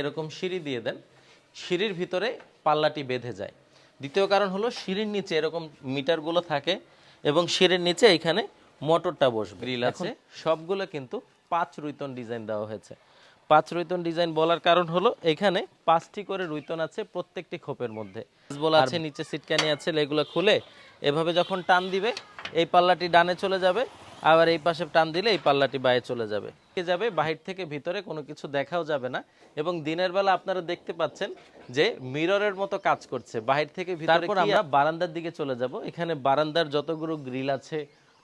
এরকম সিঁড়ি দিয়ে দেন সিঁড়ির ভিতরে পাল্লাটি বেঁধে যায়। দ্বিতীয় কারণ হলো সিঁড়ির নিচে এরকম মিটারগুলো থাকে এবং সিঁড়ির নিচে এখানে মোটরটা বসবে। গ্রিল আছে। সবগুলো কিন্তু পাঁচ রুইতন ডিজাইন দেওয়া হয়েছে। পাঁচ রুইতন ডিজাইন বলার কারণ হলো এখানে পাঁচটি করে রুইতন আছে প্রত্যেকটি খোপের মধ্যে। বলা আছে নিচে সিটকানি আছে এগুলো খুলে এভাবে যখন টান দিবে এই পাল্লাটি ডানে চলে যাবে আবার এই পাশে টান দিলে এই পাল্লাটি বাইরে চলে যাবে। যাবে? বাহির থেকে ভিতরে কোনো কিছু দেখাও যাবে না। এবং দিনের বেলা আপনারা দেখতে পাচ্ছেন যে মিররের মতো কাজ করছে। বাহির থেকে ভিতরে তারপর আমরা বারান্দার দিকে চলে যাব। এখানে বারান্দার যতগুলো গ্রিল আছে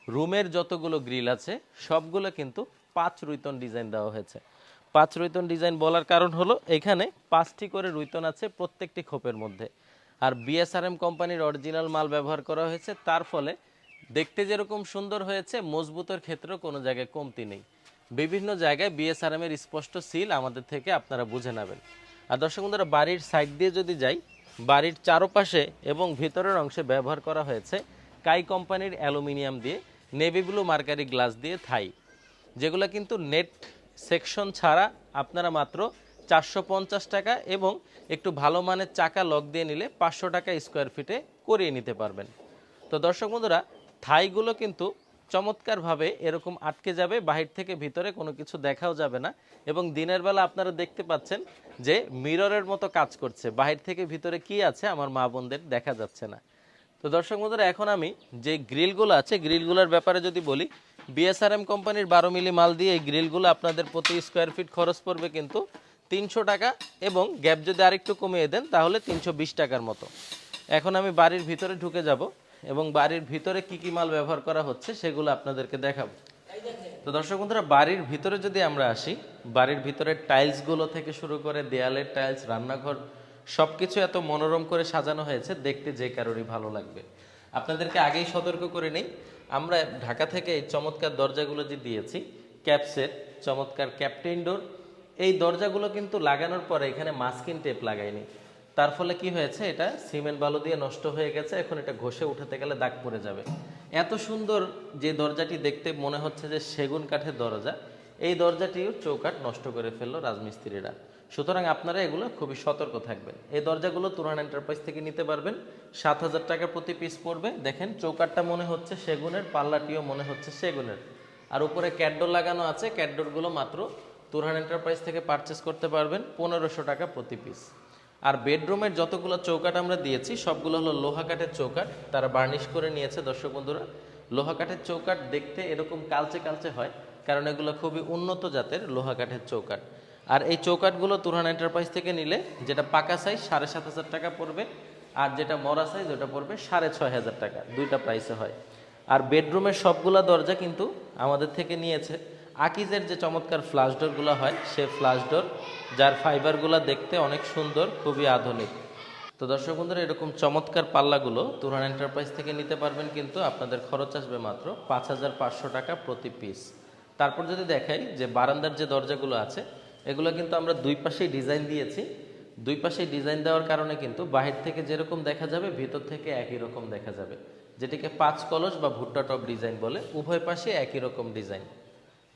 রুমের যতগুলো গ্রিল আছে সবগুলো কিন্তু পাঁচ রুইতন ডিজাইন দেওয়া হয়েছে। পাঁচ রুইতন ডিজাইন বলার কারণ হলো এখানে পাঁচটি করে রুইতন আছে প্রত্যেকটি খোপের মধ্যে। আর বিএসআরএম কোম্পানির অরিজিনাল মাল ব্যবহার করা হয়েছে। তার ফলে দেখতে যেরকম সুন্দর হয়েছে, মজবুতের ক্ষেত্রেও কোনো জায়গায় কমতি নেই। বিভিন্ন জায়গায় বিএসআরএম এর স্পষ্ট সিল আমাদের থেকে আপনারা বুঝে নেবেন। আর দর্শক বন্ধুরা, বাড়ির সাইড দিয়ে যদি যাই, বাড়ির চারপাশে এবং ভিতরের অংশে ব্যবহার করা হয়েছে কাই কোম্পানির অ্যালুমিনিয়াম দিয়ে, নেভি ব্লু মার্কারি গ্লাস দিয়ে থাই। যেগুলো কিন্তু নেট সেকশন ছাড়া আপনারা মাত্র চারশো পঞ্চাশ টাকা এবং একটু ভালো মানের চাকা লক দিয়ে নিলে পাঁচশো টাকা স্কোয়ার ফিটে করিয়ে নিতে পারবেন। তো দর্শক বন্ধুরা থাইগুলো কিন্তু চমৎকারভাবে এরকম আটকে যাবে, বাহির থেকে ভিতরে কোনো কিছু দেখাও যাবে না। এবং দিনের বেলা আপনারা দেখতে পাচ্ছেন যে মিররের মতো কাজ করছে। বাহির থেকে ভিতরে কি আছে আমার মা বোনদের দেখা যাচ্ছে না। তো দর্শক বন্ধুরা, এখন আমি যে গ্রিলগুলো আছে, গ্রিলগুলোর ব্যাপারে যদি বলি, বিএসআরএম কোম্পানির বারো মিলি মাল দিয়ে এই গ্রিলগুলো আপনাদের প্রতি স্কোয়ার ফিট খরচ পড়বে কিন্তু তিনশো টাকা এবং গ্যাপ যদি আরেকটু কমিয়ে দেন, তাহলে তিনশো বিশ টাকার মতো। এখন আমি বাড়ির ভিতরে ঢুকে যাব। এবং বাড়ির ভিতরে কি কি মাল ব্যবহার করা হচ্ছে সেগুলো আপনাদেরকে দেখাবো। তো দর্শক বন্ধুরা, বাড়ির ভিতরে যদি আমরা আসি, বাড়ির ভিতরের টাইলসগুলো থেকে শুরু করে দেয়ালের টাইলস রান্নাঘর সব কিছু এত মনোরম করে সাজানো হয়েছে, দেখতে যে কারোরই ভালো লাগবে। আপনাদেরকে আগেই সতর্ক করে নেই, আমরা ঢাকা থেকে এই চমৎকার দরজাগুলো যে দিয়েছি ক্যাপসের চমৎকার ক্যাপ্টেন ডোর এই দরজাগুলো কিন্তু লাগানোর পরে এখানে মাস্কিন টেপ লাগাইনি। তার ফলে কি হয়েছে? এটা সিমেন্ট বালু দিয়ে নষ্ট হয়ে গেছে। এখন এটা ঘষে উঠাতে গেলে দাগ পড়ে যাবে। এত সুন্দর যে দরজাটি দেখতে মনে হচ্ছে যে সেগুন কাঠের দরজা, এই দরজাটিও চৌকাঠ নষ্ট করে ফেলল রাজমিস্ত্রিরা। সুতরাং আপনারা এগুলো খুবই সতর্ক থাকবেন। এই দরজাগুলো তুরান এন্টারপ্রাইজ থেকে নিতে পারবেন। সাত হাজার টাকা প্রতি পিস পড়বে। দেখেন, চৌকাঠটা মনে হচ্ছে সেগুনের, পাল্লাটিও মনে হচ্ছে সেগুনের। আর উপরে ক্যাডডোর লাগানো আছে। ক্যাডডোরগুলো মাত্র তুরহান এন্টারপ্রাইজ থেকে পারচেস করতে পারবেন। পনেরোশো টাকা প্রতি পিস। আর বেডরুমের যতগুলো চৌকাট আমরা দিয়েছি, সবগুলো হলো লোহা কাঠের চৌকাট তারা বার্নিশ করে নিয়েছে দর্শক বন্ধুরা। লোহা কাঠের চৌকাট দেখতে এরকম কালচে কালচে হয়, কারণ এগুলো খুবই উন্নত জাতের লোহা কাঠের চৌকাট আর এই চৌকাটগুলো তুরহান এন্টারপ্রাইজ থেকে নিলে, যেটা পাকা সাইজ সাড়ে সাত হাজার টাকা পড়বে, আর যেটা মরা সাইজ ওটা পড়বে সাড়ে ছয় হাজার টাকা, দুইটা প্রাইসে হয়। আর বেডরুমের সবগুলা দরজা কিন্তু আমাদের থেকে নিয়েছে আকিজের যে চমৎকার ফ্লাশ ডোরগুলো হয়, সে ফ্লাশ ডোর যার ফাইবারগুলো দেখতে অনেক সুন্দর, খুবই আধুনিক। তো দর্শক বন্ধুরা, এরকম চমৎকার পাল্লাগুলো তুরান এন্টারপ্রাইজ থেকে নিতে পারবেন কিন্তু আপনাদের খরচ আসবে মাত্র পাঁচ হাজার পাঁচশো টাকা প্রতি পিস তারপর যদি দেখাই যে বারান্দার যে দরজাগুলো আছে, এগুলো কিন্তু আমরা দুই পাশেই ডিজাইন দিয়েছি। দুই পাশেই ডিজাইন দেওয়ার কারণে কিন্তু বাহির থেকে যেরকম দেখা যাবে, ভিতর থেকে একই রকম দেখা যাবে। যেটিকে পাঁচ কলস বা ভুট্টা টপ ডিজাইন বলে, উভয় পাশে একই রকম ডিজাইন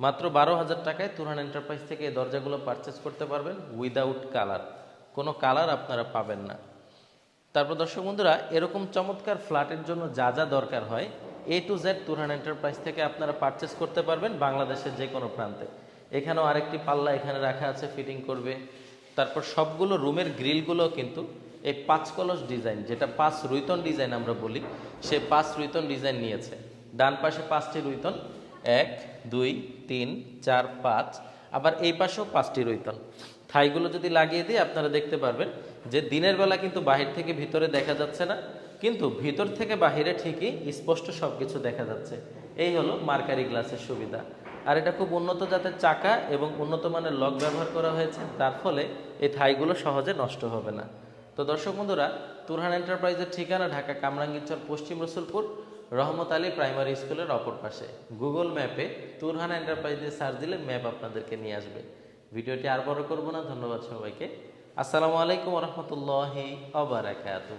মাত্র বারো হাজার টাকায় তুরহান এন্টারপ্রাইজ থেকে এই দরজাগুলো পারচেস করতে পারবেন উইদাউট কালার কোনো কালার আপনারা পাবেন না। তারপর দর্শক বন্ধুরা, এরকম চমৎকার ফ্ল্যাটের জন্য যা যা দরকার হয় A to Z Turhan enterprise থেকে আপনারা পারচেস করতে পারবেন বাংলাদেশের যে কোনো প্রান্তে। এখানেও আরেকটি পাল্লা এখানে রাখা আছে ফিটিং করবে। তারপর সবগুলো রুমের গ্রিলগুলো কিন্তু এই পাঁচ কলস ডিজাইন যেটা পাঁচ রুইতন ডিজাইন আমরা বলি, সে পাঁচ রুইতন ডিজাইন নিয়েছে। ডান পাশে পাঁচটি রুইতন এক, দুই, তিন, চার, পাঁচ। আবার এই পাশেও পাঁচটি রইতন থাইগুলো যদি লাগিয়ে দিই, আপনারা দেখতে পারবেন যে দিনের বেলা কিন্তু বাহির থেকে ভিতরে দেখা যাচ্ছে না, কিন্তু ভিতর থেকে বাহিরে ঠিকই স্পষ্ট সব কিছু দেখা যাচ্ছে। এই হলো মার্কারি গ্লাসের সুবিধা। আর এটা খুব উন্নত জাতের চাকা এবং উন্নত মানের লক ব্যবহার করা হয়েছে, তার ফলে এই থাইগুলো সহজে নষ্ট হবে না। তো দর্শক বন্ধুরা, তুরহান এন্টারপ্রাইজের ঠিকানা ঢাকা কামরাঙ্গীরচর, পশ্চিম রসুলপুর। রহমত আলী প্রাইমারি স্কুলের অপর পাশে। গুগল ম্যাপে তুরহান এন্টারপ্রাইজে সার্চ দিলে ম্যাপ আপনাদেরকে নিয়ে আসবে। ভিডিওটি আর বড় করব না, ধন্যবাদ সবাইকে। আসসালামু আলাইকুম রহমতুল্লাহি অবরাকাতু